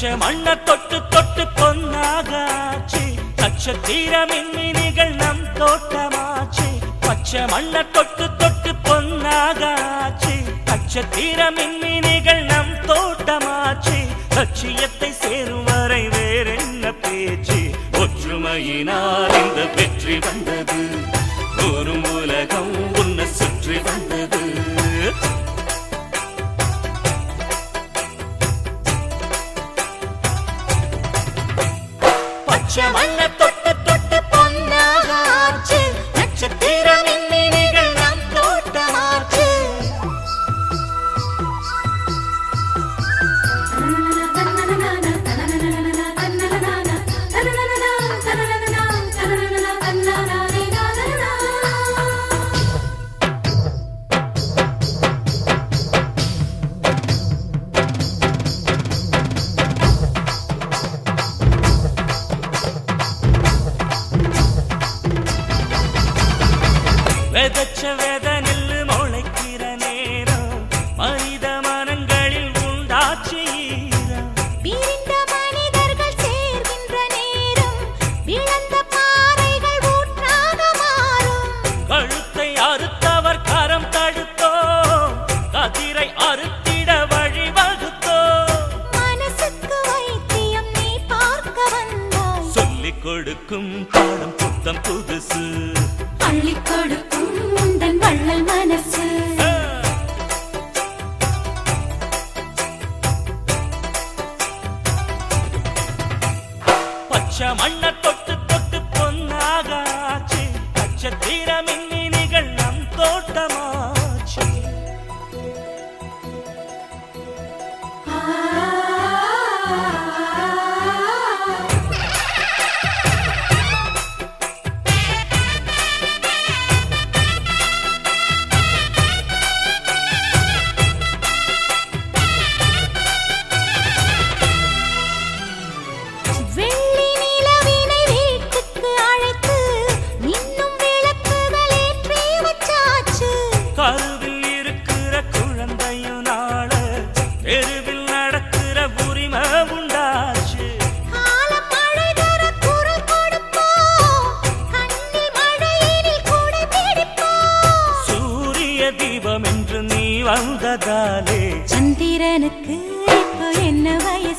பச்சை மண்ண தொட்டு தொட்டு பொன்னாகாச்சு. நட்சத்திர மின்மினிகள் நம் தோட்டமாச்சு. பச்சை மண்ண தொட்டு தொட்டு பொன்னாகாச்சு. நட்சத்திர மின்மினிகள் நம் தோட்டமாச்சு. லட்சியத்தை சேரும் வரை வேறென்ன பேச்சு? ஒற்றுமையினால் இந்த வெற்றி வந்தது. ஒரு உலகம் பச்சை மண்ண தொட்டு விதைச்ச வித நெல்லு முளைக்கிற நேரம். மனித மனங்களில் உண்டாச்சு பிரிந்த மனிதர்கள் சேர்கின்ற நேரம். விழுந்த பாறைகள் ஊற்றாக மாறும். கழுத்தை அறுத்தவர் கரம் தடுத்தோ கதிரை அறுத்திட வழி வகுத்தோ மனசுக்கு வைத்தியம் நீ பார்க்க வந்தாய். சொல்லிக் கொடுக்கும் பாடம் புத்தம் புதுசு. பச்சை மண்ண தொட்டு தொட்டு பொன்னாகாச்சு நட்சத்திர மின்மினிகள் நம் தீபம் என்று நீ வந்ததாலே. சந்திரனுக்கு இப்போ என்ன வயசு?